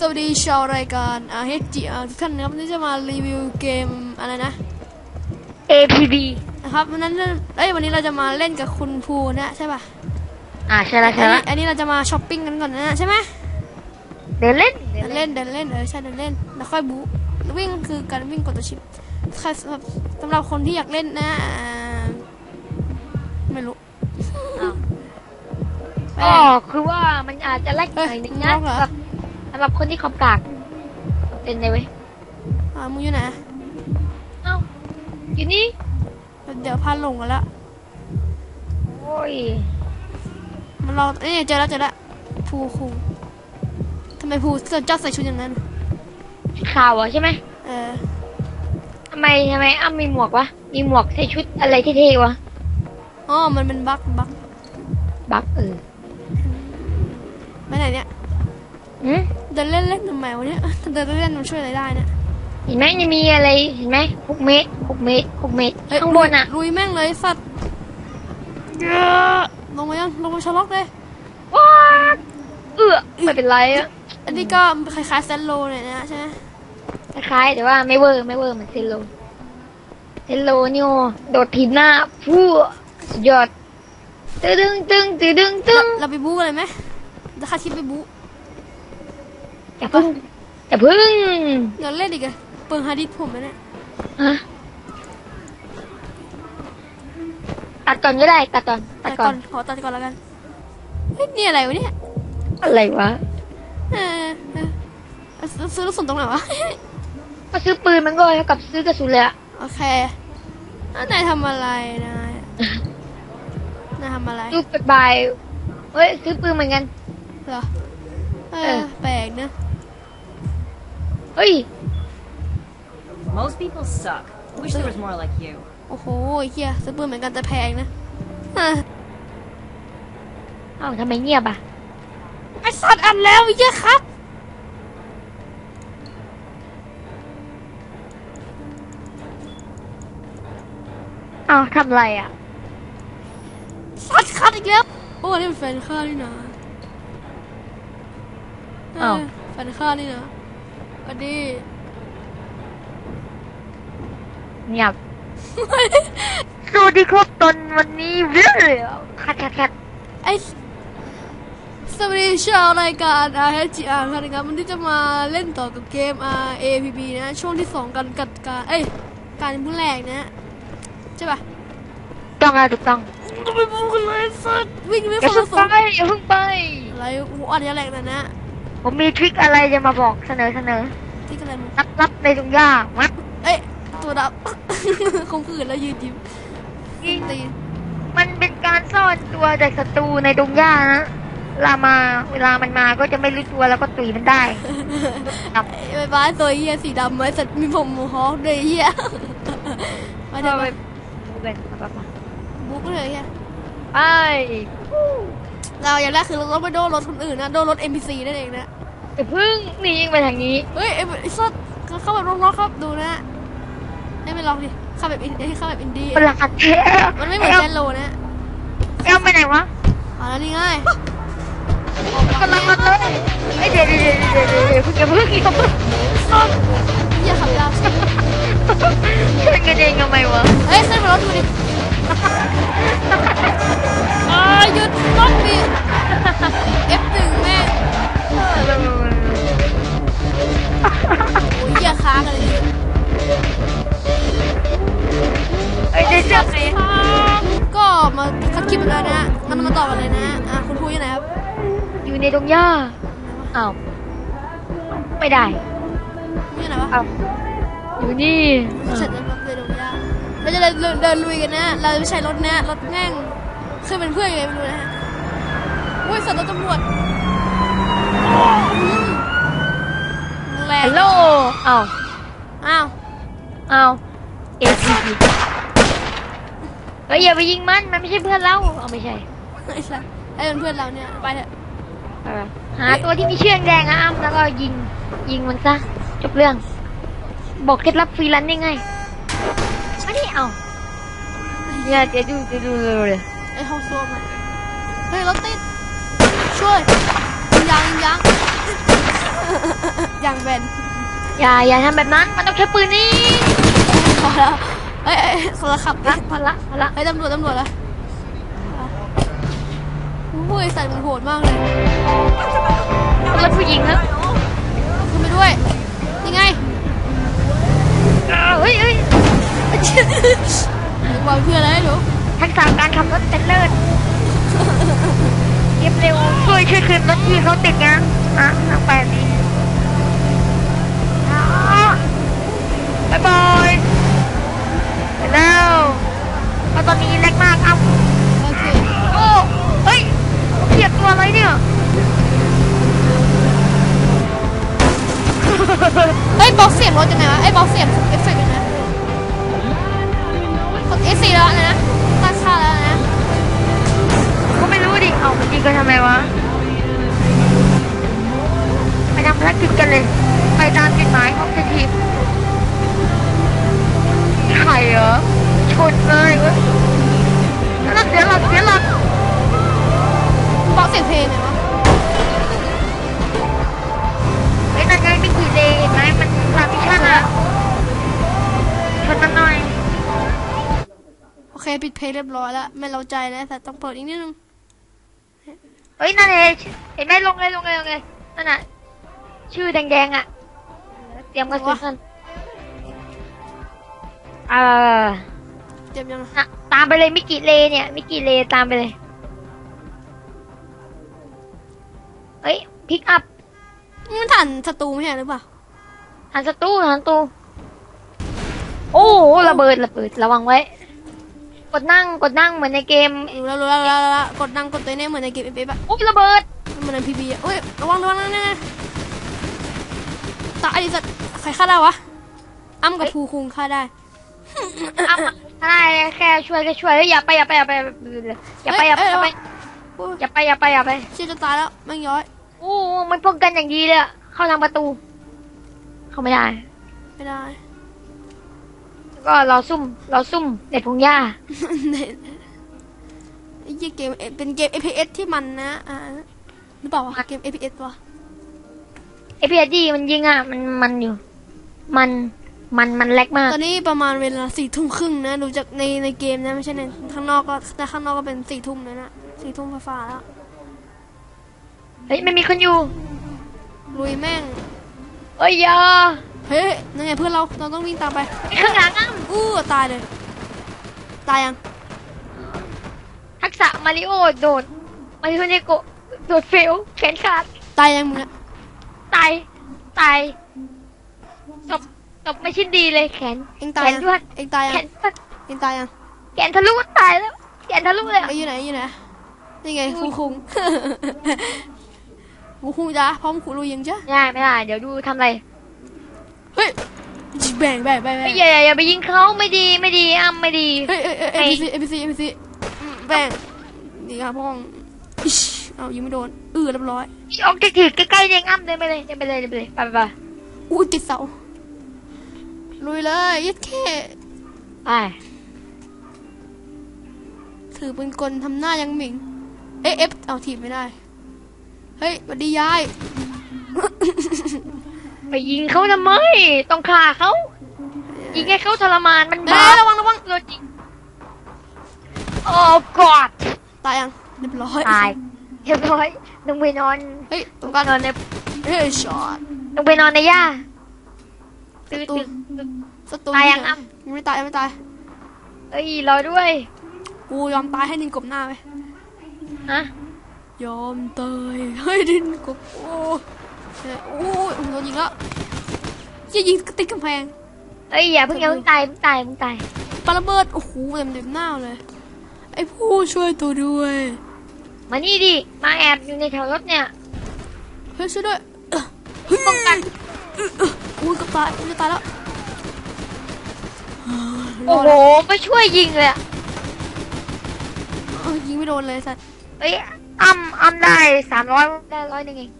สวัสดีชาวรายการอ่าเฮจิอ่าทุกท่านนะครับวันนี้จะมารีวิวเกมอะไรนะ APB นะครับวันนั้นเอ้ยวันนี้เราจะมาเล่นกับคุณภูนะใช่ป่ะอ่าใช่ละอัใช่นละนี้อันนี้เราจะมาช้อปปิ้งกันก่อนนะใช่ไหมเดินเล่นเดินเล่นเดินเล่นเออใช่เดินเล่นแล้วค่อยบูวิ่งคือการวิ่งกดตัวชิปใครสำหรับสำหรับคนที่อยากเล่นนะอ่าไม่รู้อ๋อคือว่ามันอาจจะแลกหน่อยนึงนะเอ้ยสำหรับ สำหรับคนที่คอมกากเต้นเลยเว้ยอ่ามึงอยู่ไหนเอ้าอยู่นี่ เดี๋ยวพาลงกันละโอ้ย มันเราเอ้ยเจอแล้วเจอแล้วภูคุงทำไมภูเสื้อจอดใส่ชุดอย่างนั้นชุดขาวอะใช่ไหมเออทำไมทำไมอ้ำมีหมวกวะ มีหมวกใส่ชุดอะไรเท่ๆวะ อ๋อ มันเป็นบั๊กบั๊กบักเออไปไหนเนี่ยหืมเดินเล่นเล่นทำไมวะเนี่ยเดินเล่นมันช่วยอะไรได้เนี่ยเห็นไหมยังมีอะไรเห็นไหมหกเมตรหกเมตรหกเมตรเฮ้ยข้างบนอะลุยแม่งเลยสัตว์เย้ลงมายังลงมาชะล็อกเลยว้าเออไม่เป็นไรอะอันนี้ก็คล้ายๆเซนโลหน่อยนะใช่ไหมคล้ายๆแต่ว่าไม่เวอร์ไม่เวอร์เหมือนเซโลเซโลนี่โอโดดทีมหน้าฟู่สุดยอดตึ้งตึ้งตึ้งตึ้งตึ้งเราไปบู๊กันเลยไหมจะคาทิปไปบู๊ อย่าพึ่งอย่าพึ่งเดี๋ยวเล่นอีกอะเปิงฮาร์ดดิสก์ผมไหมเนี่ยฮะตัดก่อนก็ได้ตัดก่อนตัตัดดก่ก่ออนนขอตัดก่อนแล้วกันเฮ้ยนี่อะไรวะเนี่ยอะไรวะเออเออเอาซื้อซื้อลูกศรตรงไหนวะมาซื้อปืนมันก็เท่ากับซื้อกระสุนเลยอะโอเคแล้วนายทำอะไรนายนายทำอะไรดูไปบายเฮ้ยซื้อปืนเหมือนกัน เหรอเอเออ อแปลกนะ เฮ้ย Most people suck. Wish there was more like you. โอ้โหเฮียซื้อปืนเหมือนกันแต่แพงนะอะเอ้าทำไมเงียบอะ ไอสัตว์อันแล้วเฮียครับ เอ้าทำไรอะ สัตว์คัดอีกแล้วโอ้นี่มันแฟนข้านี่นะเอ้าวแฟนข้านี่นะ สวัสดีเงียบสวัสดีครับตอนวันนี้เรื่อยคัดคัดคัดไอสวัสดีชาวรายการ R H G R ครับนะครับวันนี้จะมาเล่นต่อกับเกม R A P B นะ ช่วงที่สองกันกัดการเอ้ยการผู้แรกนะใช่ปะต้องอะถูกต้องต้องไปบูกันเลยสัตว์วิ่งไม่อย่าฟังเพิ่งสไปนอย่าเพิ่งไปอะไรโอ้โหอันนี้แรกนะนะ ผมมีทริคอะไรจะมาบอกเสนอเสนอที่กันอะไรมึงรับรับในตรงย่ามัดเอ้ยตัวดับ คงคืนแล้วยืนยิ้มยิงตีนมันเป็นการซ่อนตัวจากศัตรูในตรงย่านะเวลามาเวลามันมาก็จะไม่รู้ตัวแล้วก็ตุยมันได้ครับไอ้บ้านตัวเฮียสีดำไว้สัตว์มีผมฮอกด้วยเฮียมาเดี๋ยวมาดูกันมาปะบุ๊กเลยเฮียไป เราอย่างแรกคือเราต้องไปโดนรถคนอื่นนะโดนรถ NPC นั่นเองนะอย่าเพึ่งหนีไปทางนี้ เฮ้ยไอ้ไอ้สัตว์เข้าแบบล็อกๆครับดูนะให้ไม่ล็อกดิเข้าแบบอินเข้าแบบอินดี้ประหลาดแท้มันไม่เหมือนแซนโลนะเอ้าไปไหนวะเอาแล้วนี่ไงกำลังมาเลยไอ้ยเดี๋ยวเดี๋ยวเดี๋ยวเดี๋ยวเดี๋ยวอย่าเพึ่งอย่าเพึ่งอย่าขับยาวชนกันเองทำไมวะเฮ้ยขึ้นมารถดูดิ อ่าหยุดรถดิ F1 แม่งโอ้ยอย่าค้างกันเลยดิไอ้ยเดี๋ยวจะไหนก็มาคัดคลิปกันแล้วนะมันมาต่อกันเลยนะอะคุณครูอยู่ไหนครับ อยู่ในตรงหญ้าอ้าวไม่ได้คุณอยู่ไหนวะอ้าวอยู่นี่เสร็จแล้วครับเลยดงยาเราจะเดินเดินเดินลุยกันนะ เราจะไม่ใช้รถนะรถแม่ง คือเป็นเพื่อนยังไงไม่รู้นะฮะอุ้ยสัตว์รถตำรวจอืมแรงฮัลโหลอ้าวอ้าวอ้าวเอซีเฮ้ยอย่าไปยิงมัน มันไม่ใช่เพื่อนเราเอาไม่ใช่ไอ้สัสไอ้เป็นเพื่อนเราเนี่ยไปเถอะเอาล่ะหาตัวที่มีเชือกแดงอะอ้ำแล้วก็ยิงยิงมันซะจบเรื่อง บอกเคล็ดลับฟรีแลนซ์ได้ไงอันนี้เอาเนี่ยเดี๋ยวดูเดี๋ยวดูเลยไอ้ห้องส้วมอะเฮ้ยรถติด ช่วยยิงยางยิงยางอย่างแบนอย่าอย่าทำแบบนั้น มันต้องใช้ปืนนี่พอแล้วเอ้ยเอ้ยคนละขับละพอละพอละเฮ้ยตำรวจตำรวจละโอ้ยสัตว์มันโหดมากเลยรถผู้หญิงนะขึ้นไปด้วยยังไงเออเฮ้ยเฮ้ยบอกเพื่อนอะไรให้หนู ทักษะการขับรถเป็นเลิศเก็บเร็วช่วยช่วยคืนรถที่เขาติดนะนะทางแปดนี้บายบาย ไม่เราใจแล้วแต่ต้องเปิดอีกนิดนึงเฮ้ยนั่นเองเห็นไหมลงเลยลงเลยลงเลยนั่นน่ะชื่อแดงๆอะเตรียมกระสุนกันเออเจ็บยังนะตามไปเลยมิกิเลเนี่ยมิกิเลตามไปเลยเฮ้ยพิกอัพมันทันศัตรูไม่ใช่หรือเปล่าหันศัตรูหันศัตรูโอ้โหระเบิดระเบิดระวังไว้ กดนั่งกดนั่งเหมือนในเกมรู้แล้วรู้แล้วรู้แล้วรู้แล้วกดดังกดตัวนี้เหมือนในเกมเอฟเอฟอะอุ้ยระเบิดเหมือนในพีบีอะเอ้ยระวังระวังนั่นนะตายดิสัตว์ใครฆ่าได้วะอ้ำกับภูคุงฆ่าได้ อ้าอะไรแค่ช่วยก็ช่วยเฮ้ยอย่าไปอย่าไปอย่าไปอย่าไปอย่าไปอย่าไปอย่าไปอย่าไปอย่าไปเชี่ยจะตายแล้วแม่งย้อยโอ้มันป้องกันอย่างดีเลยอะเข้าทางประตู เข้าไม่ได้ ไม่ได้ ก็เราซุ่มเราซุ่มเด็ดพงหญ้าไอ้เหี้ยเกมเป็นเกม FPS ที่มันนะอ่าหรือเปล่าวะเกม FPS วะเอพีเอดีมันยิงอะมันมันอยู่ มันมันมันเล็กมาก ตอนนี้ประมาณเวลาสี่ทุ่มครึ่งนะดูจากในในเกมนะไม่ใช่ในข้างนอกก็แต่ข้างนอกก็เป็นสี่ทุ่มเลยนะสี่ทุ่มฟ้าๆแล้วเฮ้ยไม่มีคนอยู่ลุยแม่งเอ้ยอยา เฮ้ยนั่นไงเพื่อนเรา เราต้องวิ่งตามไปมีข้างหลังอะอู้ตายเลย ตายยัง ทักษะมาริโอโดดมาริโอเนโกะโดดเฟลแขนขาดตายยังมึงอะตายตายตบตบไม่ชิ้นดีเลยแขนเองตายแขนยังด้วนเองตายยังแขนด้วนเองตายยังแขนทะลุตายแล้วแขนทะลุเลยอะไอ้ยอยู่ไหนอยู่ไหน นี่ไงคูคุงคูคุงจ้าพร้อมคูลุยยังจ้าไม่ได้ไม่ได้เดี๋ยวดูทำอะไรเฮ้ยแบ่งแบ่งแบ่งแบ่ไม่งอย่าอย่าอย่าไปยิงเขาไม่ดีไม่ดีอ้ำไม่ดีเฮ้ยเอ้ยเอ้ยเอ็มซีเอ็มซีเอ็มซีแบ่งนี่ครับพ่องอิ๊ชเอายิงไม่โดนเออเรียบร้อยออกจากถือใกล้ๆเองอ้ำเดินไปเลยเดินไปเลยเดินไปเลยไปไปไปอู้ติดเสาลุยเลยยัดแค่ไปถือปืนกลทำหน้ายังหมิงเอ๊ะเอฟเอาถีบไม่ได้ เฮ้ยสวัสดียาย ไปยิงเขาทำไม ต้องฆ่าเขายิงให้เขาทรมานมันเอ้บ้ายระวังระวังตัวจริงโอ้กอดตายยังเรียบร้อยตายเรียบร้อยลงไปนอนเฮ้ยตรงกันนอนในเฮ้ยช็อตลงไปนอนในหญ้าตื่นตูตื่นนสตูตายยังนี่อะ ยังไม่ตายยังไม่ตายเอ้ยรอด้วยกูยอมตายให้นินกบหน้าไปฮะยอมตายให้นินกบโอ้เฮ้ย โอ้ยโดนยิงแล้วจะยิงติดกำแพงเอ้ยอย่าเพิ่งอย่าเพิ่งตายเพิ่งตายเพิ่งตายปาระเบิดโอ้โหเต็มเต็มหน้าเลย ไอ้ผู้ช่วยตัวด้วย มานี่ดิ มาแอบอยู่ในแถวรถเนี่ยเฮ้ยช่วยด้วยเฮ้ยป้องกันโอ้ยเกับตายกูจะตายแล้วโอ้โหไม่ช่วยยิงเลยอะเออยิงไม่โดนเลยสัตว์เอ้ยอ้ำอ้ำได้สามร้อยได้ร้อยหนึ่งเอง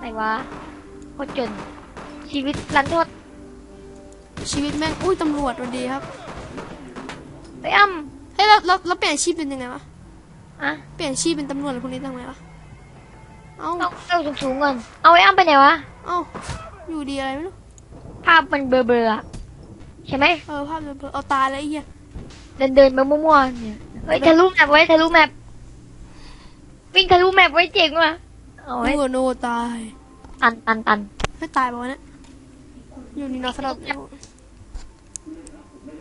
ไหนวะโคตรจน ชีวิตรันทดชีวิตแม่งอุ้ยตำรวจวันดีครับเอ้ยอ้ำเฮ้ยแล้วแล้วแล้วเปลี่ยนอาชีพเป็นยังไงวะอะเปลี่ยนอาชีพเป็นตำรวจอะไรพวกนี้ทำไงวะเอ้าต้องเอาสูงๆก่อนเอาไอ้อ้ำไปไหนวะเอ้าอยู่ดีอะไรไม่รู้ภาพมันเบลอๆอะใช่ไหมเออภาพเบลอๆเอาตายแล้วไอ้เหี้ยเดินเดินมามั่วๆเนี่ยเฮ้ยทะลุแมปไว้ทะลุแมปวิ่งทะลุแมปไว้เจ๋งว่ะ เอาไว้ดูโนตายตันตันตันไม่ตายปะวะเนี่ยอยู่นี่เนาะสำหรับ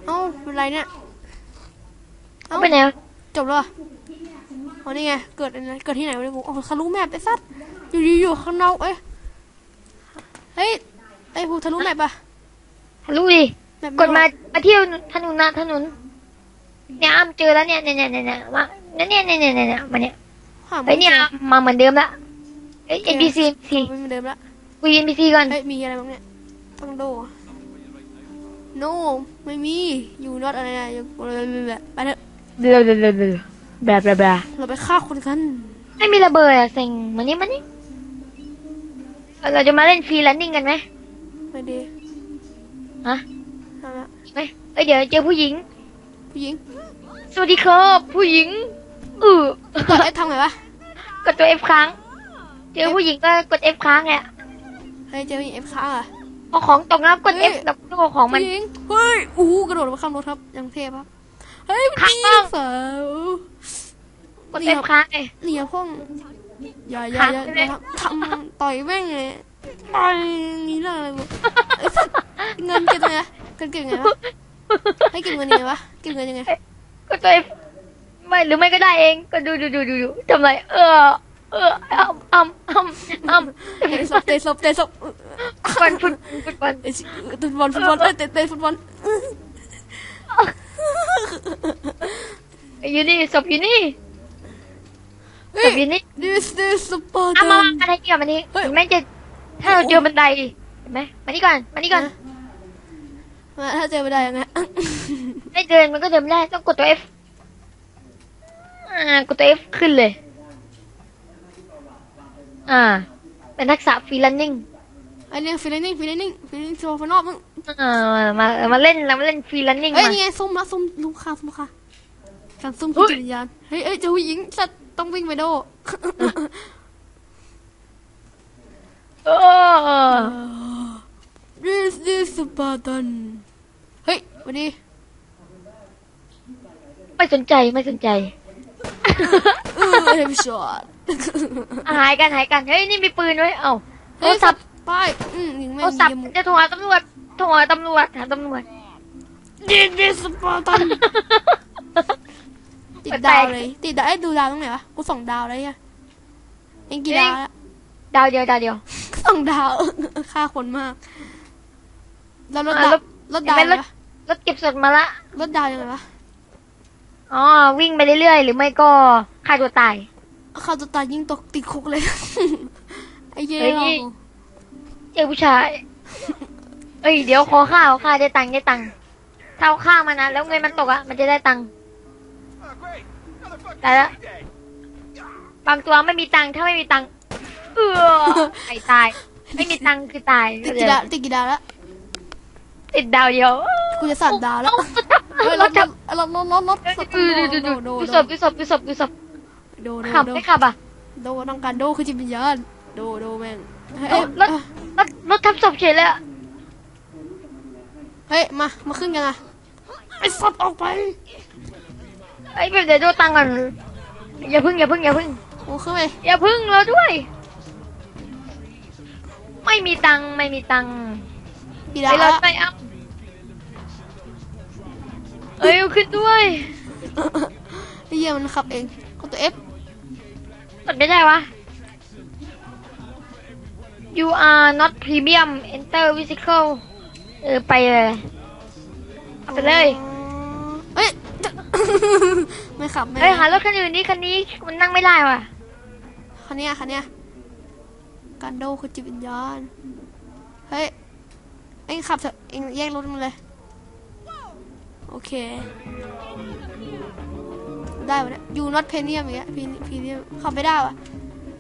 เอ้าเป็นไรเนี่ยเอาไปไหนวะจบแล้วเหรออ๋อนี่ไงเกิดอะไรเกิดที่ไหนวะเนี่ยกูโอ้โหทะลุแมปไอ้สัตว์อยู่ดีอยู่ข้างนอกเอ้ยเฮ้ยไอ้ผูทะลุแมปปะทะลุดิแมปกดมามาเที่ยวถนนนะถนนเนี่ยอ้ํเจอแล้วเนี่ยเนี่ยเนี่ยเนี่ยเนี่ยมาเนี่ยเนี่ยเนี่ยเนี่ยเนี่ยมาเนี่ยหาเฮ้ยเนี่ยมาเหมือนเดิมละ เอ้ย NPC NPC ไม่เหมือนเดิมละคุย NPC ก่อนเฮ้ยมีอะไรบ้างเนี่ยต้องโดโนไม่มีอยู่นอตอะไรนะอยู่ไปเถอะเดือดเดือดเดือดเดือดแบบแบบแบบเราไปฆ่าคนกัน ไม่มีระเบิดอะเซ็งมานี่มานี่เออเราจะมาเล่นฟรีแลนนิ่งกันไหมไม่ดีฮะทำละไหมเอ้ยเดี๋ยวเจอผู้หญิง ผู้หญิง สวัสดีครับผู้หญิงเออกดเอฟทำไงวะ กดตัว F ค้าง เจอผู้หญิงก็กด F ค้างไงเฮ้ยเจอผู้หญิงเอฟค้างอะ เอาของตกน้ำกด เฮ้ย F แล้วก็เอาของมัน ผู้หญิงเฮ้ยอู้หูกระโดดมาข้ามรถครับยังเทพครับเฮ้ยข้างพี่สาว กด F ค้างไงเหนียวพ่องอย่าอย่าอย่าหักอเลยย่าทำต่อยแม่งเลยต่อยอย่างนี้เลยอะไรวะไอ้สัสเงินเก็บยังไงเงินเก็บยังไงวะให้เก็บเงินยังไงวะเก็บเงินยังไง กดตัว F ไม่หรือไม่ก็ได้เองก็ดูดูดูดูดูทำไรเออ เอออ้ำอ้ำอ้ำอ้ำเตะศพเตะศพเตะศพฟุตบอลฟุตฟุตบอลฟุตบอลฟุตบอลเอ้ยเตะเตะฟุตบอลอยู่นี่ศพอยู่นี่ศพอยู่นี่ this this super อามามาอะไรเกี่ยวมานี่เฮ้ยเห็นไหม่จะถ้าเราเจอบันไดเห็นไหมมานี่ก่อนมานี่ก่อนมาถ้าเจอไม่ได้ยังไงไม่เดินมันก็เดินไม่ได้ต้องกดตัว F อ่ากดตัว F ขึ้นเลย อ่า เป็นทักษะฟรีแลนนิ่งไอ้เนี่ยฟีลลิ่งฟีลลิ่งฟีลลิ่งโชว์ฟนอกมึงอ่ามามาเล่นเรามาเล่นฟรีแลนนิ่งเอ้ยมานี่ไงซุ่มละซุ่มลูกค้าซุ่มลูกค้าการซุ่มเฮ้คือยจิตวิญญาณเฮ้ยเอ้ยเจอผู้หญิงสัตว์ต้องวิ่งไปโดเออ this is Spartan เฮ้ยวันนี้ไม่สนใจไม่สนใจ เออเฮมช็อต หายกันหายกันเฮ้ยนี่มีปืนด้วยเอ้าโทเฮ้รยศัสัพบท์ไปอืมยิงโทแม่รงศัพท์ยิงจะโทรหาตำรวจโทรหาตำรวจหาตำรวจ this is Spartan ติดดาวเลยติดดาวไอ้ยดูดาวตรงไหนวะกูส่องดาวเลยอะเองกี่ดาวแล้วดาวเดียวดาวเดียวส่องดาวฆ่าคนมากแล้วรถอะดาวรถรถดาวเห็นไหมยังไงวะรถเก็บสดมาละรถดาวยังไงวะอ๋อวิ่งไปเรื่อยๆหรือไม่ก็ฆ่าตัวตาย เข้าตัวตายยิงตกติดคุกเลย ไอ้เหี้ยเฮ้ยนี่เจอผู้ชาย เอ้ย เดี๋ยวขอข้าวข้าได้ตังค์ได้ตังค์ถ้าเอาข้าวมานะแล้วเงินมันตกอะมันจะได้ตังค์แต่ละบางตัวไม่มีตังค์ถ้าไม่มีตังค์เออไอ้ตาย ไม่มีตังค์คือตายติดกี่ดาวติดกี่ดาวแล้วติดดาวเดียวกูจะสั่นดาวแล้วเฮ้ยรรถถจัจับบรถรถรถรถดูดูดูดูโดดูโดศพดูศพดูศพดูศพ โดโดขับโดไม่ขับอะโดต้องการโดคือจิตวิญญาณโดโดแม่งเฮ้ยเอารถรถรถทับศพเฉยเลยอะเฮ้ยมามาขึ้นกันอะไอ้สัตว์ออกไปไอ้ยเดี๋ยวดูตังค์ก่อนอย่าพึ่งอย่าพึ่งอย่าพึ่งโอ้ขึ้นไปอย่าพึ่งเราด้วย ไม่มีตังค์ไม่มีตังค์กี่ไปดาวเราแล้วไปอัพเอ้ยเอาขึ้นด้วยไอ้เหี้ยมันขับเองกดตัว F กดไม่ได้วะ you are not premium enter vehicle เออไปเลยเอาไปเลยเฮ้ย ไม่ขับไม่เฮ้ยหารถคันอื่นนี่คันนี้มันนั่งไม่ได้ว่ะคันเนี้ยคันเนี้ยการโดคือจิตวิญญาณเฮ้ย เอ็งขับเถอะ เอ็งแยกรถมันเลย โอเค ได้ปะเนี่ยยูน็อตเพเนียมอย่างเงี้ยพีพีเนียมขับไม่ได้วะ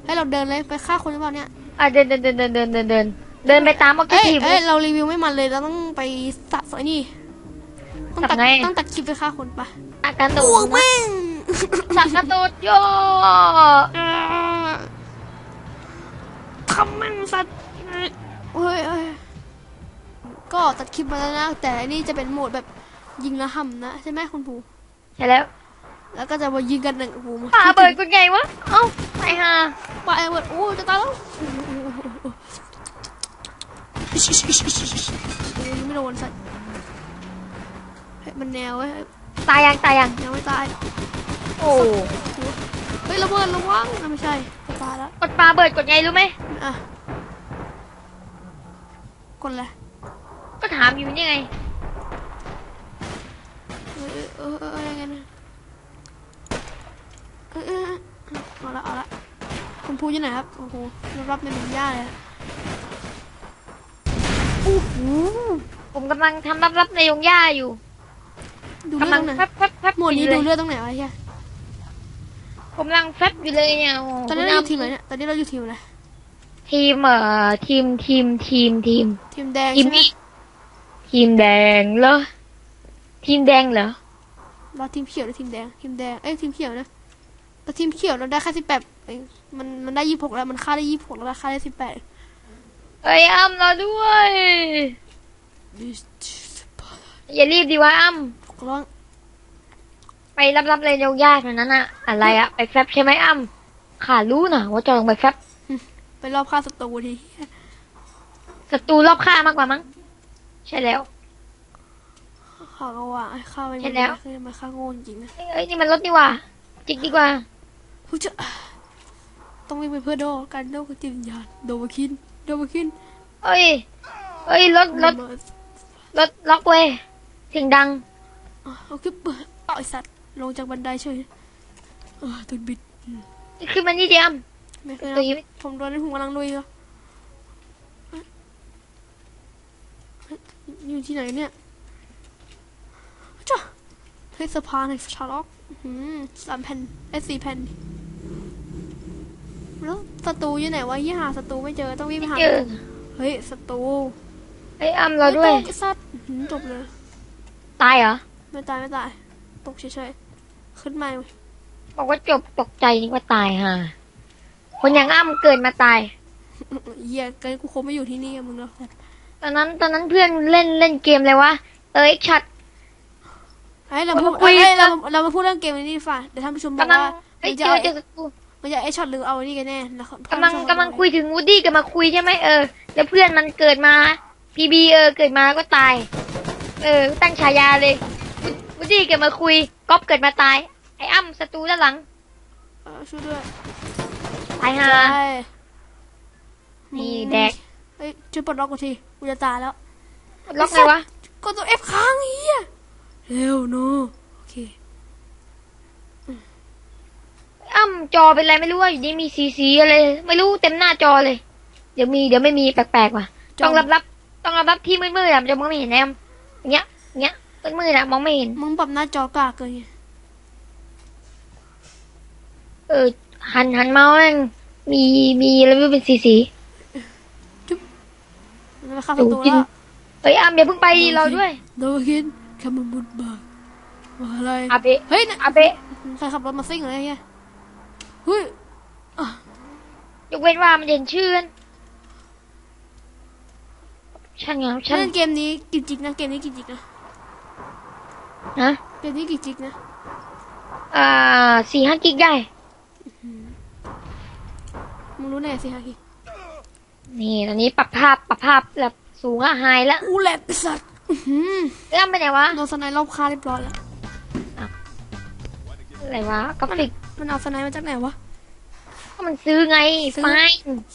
ให้เราเดินเลยไปฆ่าคนหรือเปล่าเนี่ยอะเดินเดินเดินเดินเดินเดินเดินเดินไปตามออกเอ้ยทีฟเอ้ยเรารีวิวไม่มันเลยเราต้องไปสับสอยนี่ต้องตัดทำไง ต้องตัดคลิปไปฆ่าคนปะอาการตูอ้วกดแม่งสักกระตูดโยทำแม่งสัตว์เฮ้ยเฮ้ยก็ตัดคลิปมาแล้วนะ แต่อันนี่จะเป็นโหมดแบบยิงระห่ำนะ ใช่ไหมคุณภูใช่แล้ว แล้วก็จะมายิงกันหนึ่งโอ้โหปาเบิดกูไงวะ เอ้าไปหาปาเบิดโอ้จะตายแล้วโอ้โหโอ้โหโอ้โหอิชอิชอิชอิชอิชโอ้ยยังไม่โดนสัตว์เฮ้ยมันแนวเว้ยตายยังตายยังยังไม่ตาย โอ้เฮ้ยระเบิดระวังอะไม่ใช่จะตายแล้วกดปาเบิดกดไงรู้ไหมอะกดเลยก็ถามอยู่นี่ไงเออเออเออเออยังไงนะ เออเออเอาละเอาละคุณภูอยู่ไหนครับโอ้โหรับในหนุ่มย่าเลยโอ้โหผมกำลังทำรับรับในยงหญ้าอยู่ดูเลือดกำลัตงรงไหนแฟบแฟบแฟบหมวดนี้อยู่ดูเลยเลือดตรงไหนวะเฮียผมกำลังแฟบอยู่เลยเนี่ยโโหตอนนี้เราอยู่ทีมไหนเนี่ยตอนนี้เราอยู่ทีมอะไรทีมเอ่อทีมทีมทีมทีม ทีมแดงทีมใช่ไหมนี้ทีมแดงเหรอ ทีมแดงเหรอ เราทีมเขียวหรือทีมแดงทีมแดงเอ้ยทีมเขียวนะ แต่ทีมเขียวเราได้แค่สิบแปดเองมันมันได้ยี่สิบหกแล้วมันค่าได้ยี่สิบหกแล้วค่าได้สิบแปดเอ้ยอ้ำเราด้วยอย่ารีบดีวะอ้ำกร้องไปรับรับเลยยากๆนะนั้นอะอะไรอะไปแฟบใช่ไหมอ้ำขารู้นะว่าจะลงไปแฟบไปรอบค่าศัตรูทีศัตรูรอบข้างมากกว่ามั้งใช่แล้วข้าก็ว่าไอ้ข้าไม่เห็นแล้วคือมันข้าโง่จริงๆนะเอ้ยนี่มันรถนี่หว่าจิกดีกว่า เฮ้ยจะต้องวิ่งไปเพื่อโดกันโดคือจิตวิญญาณโดมาคินโดมาคินเอ้ยเอ้ยรถรถรถล็อกเว้ยเสียงดังอะเอาขึ้นเปิดต่อยสัตว์ลงจากบันไดเฉยเออตุนบิดคือมันนี่เดียมไม่เคยตัวนะนี้ผมโดนในผมกำลังลุยแล้วอยู่ที่ไหนเนี่ยจ้าเฮ้ยสะพานในชาร์ล็อกอื้อหืมสามแผ่นไอ้ยสี่แผ่น แล้วศัตรูอยู่ไหนวะยี่หาศัตรูไม่เจอต้องวิ่งไปหาเจอเฮ้ยศัตรูเอ้ยอ้ำเราด้วยไม่ตกไอ้สัตว์อื้อหือจบเลย ตายเหรอไม่ตายไม่ตาย ตกเฉยๆขึ้นมาเว้ยบอกว่าจบตกใจนึกว่าตายฮะคนอย่างอ้ำเกิดมาตาย เหี้ยเกินกูคงไม่อยู่ที่นี่กับมึงแล้วตอนนั้นตอนนั้นเพื่อนเล่นเล่นเกมเลยวะเออเอ็กช็อตเฮ้ยเราพูดคุยเอ้ยเราเรามาพูดเรื่องเกมนี้ดีฝ่าเดี๋ยวท่านผู้ชมบอกกำลังว่า เฮ้ยมันเจจะอเอาเจอศัตรู มันจะไอช็อตหรือเอาอันนี้กันแน่แล้วกำลังกำลังคุยถึงวูดดี้กับมาคุยใช่ไหมเออ แล้วเพื่อนมันเกิดมาพีบีเออเกิดมาก็ตาย เออ ตั้งฉายาเลยวูดดี้เกิดมาคุยก๊อฟเกิดมาตาย ไอ้อ้ำศัตรูด้านหลังเออช่วยด้วยตายฮะใช่นี่แดกเฮ้ยช่วยปลดล็อกกูทีกูจะตายแล้วล็อกไงวะกดตัว F ค้างเฮียเร็วโนโอเคอ้ำจอเป็นไรไม่รู้ว่าอยู่นี่มีสีสีอะไรไม่รู้เต็มหน้าจอเลย เดี๋ยวมีเดี๋ยวไม่มีแปลกๆว่ะจอต้องรับรับต้องรับรับที่มืดๆอะมันจะมองไม่เห็นแอมอย่างเงี้ยอย่างเงี้ยมืดๆอะมองไม่เห็นมึงปรับหน้าจอกากเกินไงเออหันหันเมาส์แม่งมีมีอะไรไม่รู้เป็นสีสีมันมาฆ่าศัตรูจริงแล้วเอ้ยอ้ำอย่าเพิ่งไปดิเราด้วยโดนกินแค่มันบุดบากว่าอะไรอาเบะเฮ้ยนะอาเบะใครขับรถมาซิ่งอะไรเงี้ย เฮ้ยยกเว้นว่ามันเห็นชื่อกันช่างเหงาช่างเล่นเกมนี้กี่จิกนะเกมนี้กี่จิกนะนะเกมนี้กี่จิกนะอ่าสี่ห้ากิกได้มึงรู้แน่สิฮะคินี่ตอนนี้ปรับภาพปรับภาพแบบสูงอะไฮแล้วอูแหลกไอ้สัตว์อื้อหือเอ้ยอ้ำไปไหนวะโดนสไนด์รอบค่าเรียบร้อยแล้วอะไรวะกราฟิก มันเอาสไนด์มาจากไหนวะ ก็มันซื้อไงซื้อ ไฟ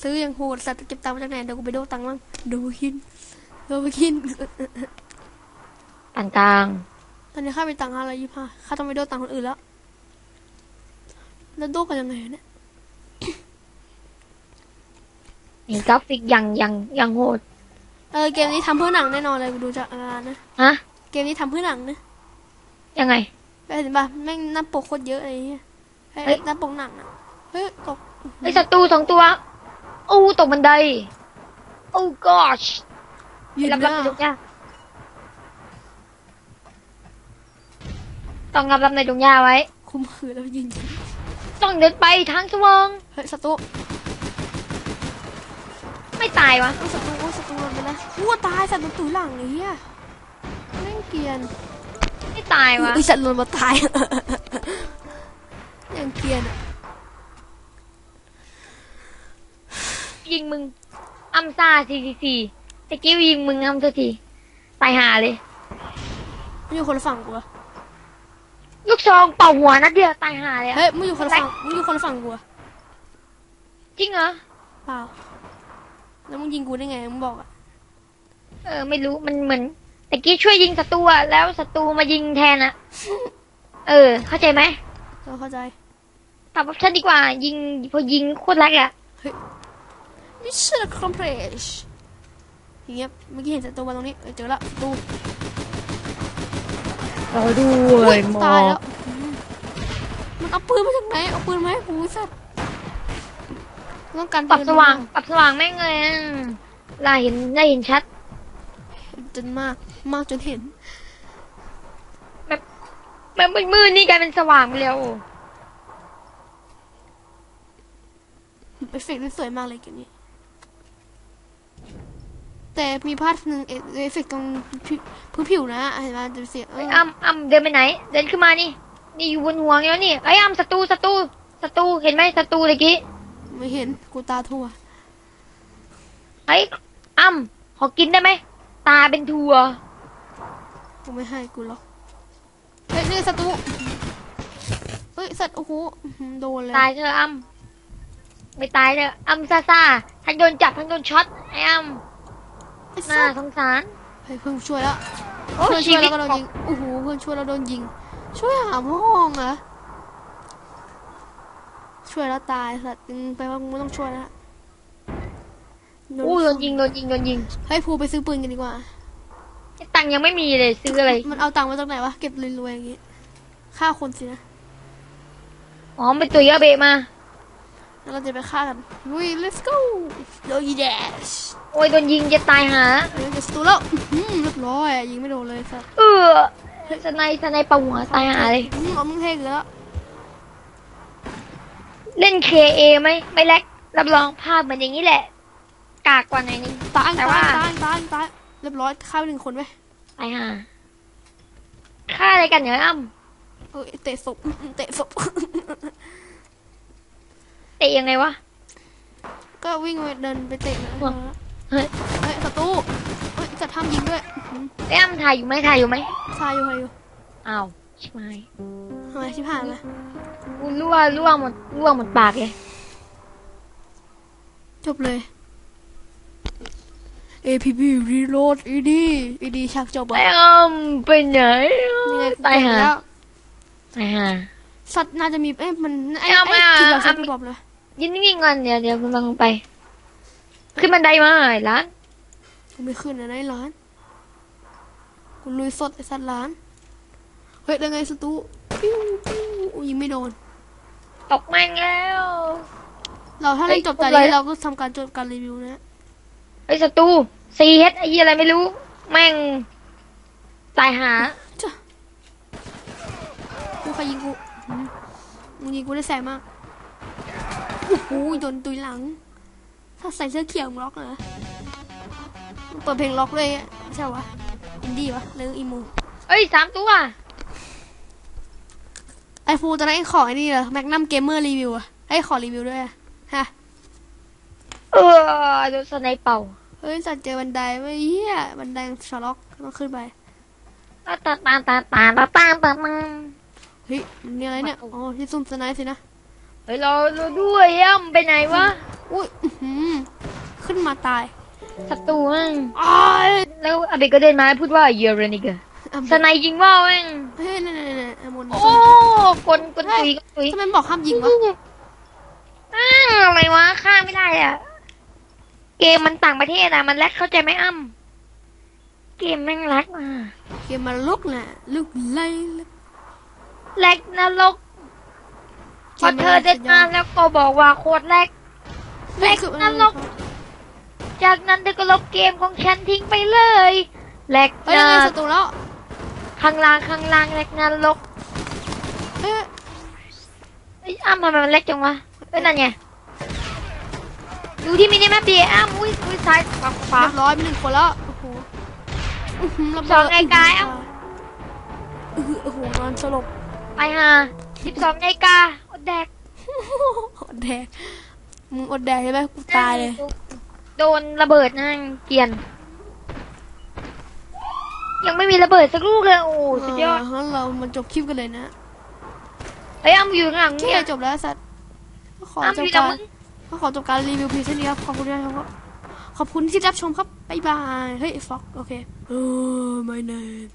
ซื้อยังโหดสัตว์เก็บตังค์มาจากไหนเดี๋ยวกูไปโดนตังค์มั่งโดนกินโดนกินปานกลางตอนนี้ค่าไปตังค์อะไรยี่ห้าค่าต้องไปโดนตังค์คนอื่นแล้ว แล้วโดนกันยังไงเนี่ยนี่กราฟิกยังยังยังโหดเออเกมนี้ทำเพื่อหนังแน่นอนเลยกูดูจากงานนะ ฮะเกมนี้ทำเพื่อหนังนะยังไง เห็นป่ะแม่งหน้าปกโคตรเยอะอะไรเงี้ย เฮ้ยเฮ้ยหน้าปกหนังอะเฮ้ยตกไอศัตรูสองตัวอู้ตกบันได โอ้ gosh ยืนรับหรับน้าในดงหญ้าต้องรับรับในดงหญ้าไว้ คุมขืนแล้วยิงต้องเดินไปทางสว่างเฮ้ยศัตรูไม่ตายวะโอ้ยศัตรูโอ้ยศัตรูโดนไปแล้วอู้กูตายสัตว์มันตุยหลังไอ้เหี้ยแม่งเกรียนไม่ตายวะไอสัตว์หล่นมาตาย ยังเกรียนอะยิงมึงอัมซ่าสี่สี่สี่ตะกี้ยิงมึงอัมสักทีตายหาเลยมันอยู่คนละฝั่งกูอะลูกซองเป่าหัวนัดเดียวตายหาเลยอะเฮ้ยมึงอยู่คนละฝั่งมึงอยู่คนละฝั่งกูอะจริงเหรอ เปล่า แล้วมึงยิงกูได้ไงมึงบอกอะเออ ไม่รู้มันเหมือนตะกี้ช่วยยิงศัตรูอะแล้วศัตรูมายิงแทนอะเออ เข้าใจไหม เราเข้าใจปรับออปชั่นดีกว่า ยิงพอยิงโคตรแรกอะ Mission accomplished อย่างเงี้ยเมื่อกี้เห็นศัตรูมาตรงนี้เออเจอละศัตรูเราด้อุ๊วยตายแล้วอืมมันเอาปืนมาจากไหน เอาปืนมาให้กูไอ้สัตว์ต้องการปรับสว่างปรับสว่างแม่งเลยอะลาเห็นได้เห็นชัดจนมาก มากจนเห็น แบบมืดๆนี่กลายเป็นสว่างไปแล้วเอฟเฟกต์สวยมากเลยเกมนี้ แต่มีพาดหนึ่งเอเอฟเฟกต์ตรงผิวพื้นผิวนะเห็นไหมจะเสียเอเอ้ยออ้ำอ้ำเดินไปไหน เดินขึ้นมานี่ นี่อยู่บนหัวแล้วนี่ไอ้ยอ้ำศัตรูศัตรูศัตรูเห็นไหมศัตรูตะกี้ไม่เห็นกูตาทั่วไอ้ยอ้ำขอกินได้ไหมตาเป็นทัวกูไม่ให้กูหรอกเฮ้ย นี่ศัตรูเฮ้ยสัตว์โอ้โหอื้อหือโดนเลยตายเถอะอ้ำไม่ตายเถอะอ้ำซาซาทั้งโดนจับทั้งโดนช็อตไอ้อ้ำไอ้น่าสัตว์สงสารเฮ้ยเพื่อนช่วยแล้วโอ้เพื่อนชีช่วยวิแล้ตวก็โดนของยิงโอ้โหเพื่อนช่วยแล้วโดนยิง ช่วยหาห้องเหรอช่วยแล้วตายสัตว์อืมแปลว่ากูไม่ต้องช่วยแล้วโดนอู้โดนยิงโดนยิงโดนยิงเฮ้ยภูไปซื้อปืนกันดีกว่าไอ้ ตังค์ยังไม่มีเลยซื้ออะไร มันเอาตังค์มาจากไหนวะ เก็บรวยๆอย่างงี้ฆ่าคนสินะ อ๋อเป็นตัวเยอะเบะมา แล้วเราจะไปฆ่ากันลุย let's go โดยแดชโอ้ยโดนยิงจะตายหาเดี๋ยวจะสตูแล้วอื้อหือเรียบร้อยยิงไม่โดนเลยสัตว์เออสไนสไนปะหัวตายหาเลย อื้อเอามึงเทกแล้วเล่น KA ไหมไม่แลกรับรองภาพเหมือนอย่างนี้แหละ กากกว่าหน่อยนึงตายแต่ตาว่ายตายตายตาย เรียบร้อยฆ่าไปหนึ่งคนไหมตายหาค่าอะไรกันเนี่ยอ้ำเออเตะศพอื้อเตะศพเตะยังไงวะ ก็วิ่งไปเดินไปเตะนะว่ะเฮ้ยเฮ้ยศัตรูเฮ้ยจะทำยิงด้วยอื้อไอ้อ้ำถ่ายอยู่ไหมถ่ายอยู่ไหมทายอยู่ทายอยู่อ้าวชิบหายทำไมชิบหายไหมกูรั่วรั่วหมดรั่วหมดปากเลยจบเลย APB reload ED ED ฉากจบไอ้อะอ้ำไปไหนนี่ไงตายหาแล้วตายหาสัตว์น่าจะมีเอ้ยมันไอ้เอาไอ้มาจิบแบบเอาสัตว์บอกเลยยินนิ่งๆก่อนเดี๋ยวเดี๋ยวกำลังไป ขึ้นบันไดมาไอ้ร้านกูไม่ขึ้นนะในร้านกูลุยสดไอ้สัตว์ร้านเฮ้ยยังไงสตูปิ้วปิ้วอุ๊ยยิงไม่โดนตกแม่งแล้ว เราถ้าเฮ้เล่ยนจบแต่อะไรนี้นะเราก็ทำการจบการรีวิวนะ ไอ้ศัตรูซีเฮดไอ้ยี่อะไรไม่รู้ แม่ง ตายหาจ้ะกูใครยิงกูอืมมึงยิงกูได้แสบมากโอ้โหโดนตุยหลัง ถ้าใส่เสื้อเขียวมึงล็อกนะเปิดเพลงล็อกเลยอะไม่ใช่วะอินดี้วะหรืออีมูเอ้ยสามตัวไอฟูตอนนั้นไอขอไอ้นี่เหรอแมกนัมเกมเมอร์รีวิวอะไอขอรีวิวด้วยอะฮะ เออโดนสไนเป่าเฮ้ยสัตว์เจอบันไดไม่เหี้ยบันไดชาล็อกต้องขึ้นไปตาตาตาตาตาตาตาตาตาเฮ้ยมันมีอะไรเนี่ยอ๋อที่ซุ่มสไนป์สินะเฮ้ยเราเราด้วยย่ำไปไหนวะอุ้ยอื้อหือขึ้นมาตายศัตรูมั่งอ้ายแล้วอาเบกก็เดินมาพูดว่าเยอรนิกอะสไนยิงว่าแม่งเฮ้ยนั่นนั่นนั่นอามนโอ้กลกลตุยกลตุยทำไมบอกห้ามยิงวะอ้าวอะไรวะฆ่าไม่ได้อะ เกมมันต่างประเทศอะมันแลกเข้าใจไหมอ้ำเกมแม่งแลกมาเกมมาลุกน่ะลุกไล่ลุกแลกนรกพอเธอเดินมาแล้วก็บอกว่าโคตรแลกแลกนรกจากนั้นเธอก็ลบเกมของฉันทิ้งไปเลยแลกเฮ้ยนายังไงศัตรูแล้วข้างล่างข้างล่างแลกนรกเฮ้ยไอ้ยอ้ำทำไมมันเล็กจังวะเอ้ยนั่นไง ดูที่มินิแมปดีอ้ำอุ้ยอุ้ยซ้ายขวาขวาเรียบร้อยมีหนึ่งคนแล้วโอ้โหอื้อหืระเบิดสองนาฬิกาเอ้าอื้อหือโอ้โหนอนสลบไปฮะสิบสองนาฬิกาอดแดกอดแดกมึงอดแดกใช่ไหมกูตายเลย โดนระเบิดนั่นเกรียน ยังไม่มีระเบิดสักลูกเลยโอ้สุดยอดางั้นเรามาจบคลิปกันเลยนะเฮ้ยอ้ำอยู่ข้างหลังคลิปเนี่ยจบแล้วสัตว์ก็ขออ้ำจอบยู่กากับรมึง ก็ขอจบการรีวิวเพียงเท่านี้ครับ ขอบคุณนะครับ ขอบคุณที่รับชมครับ บ๊ายบาย เฮ้ยฟ็อกโอเคเออ my name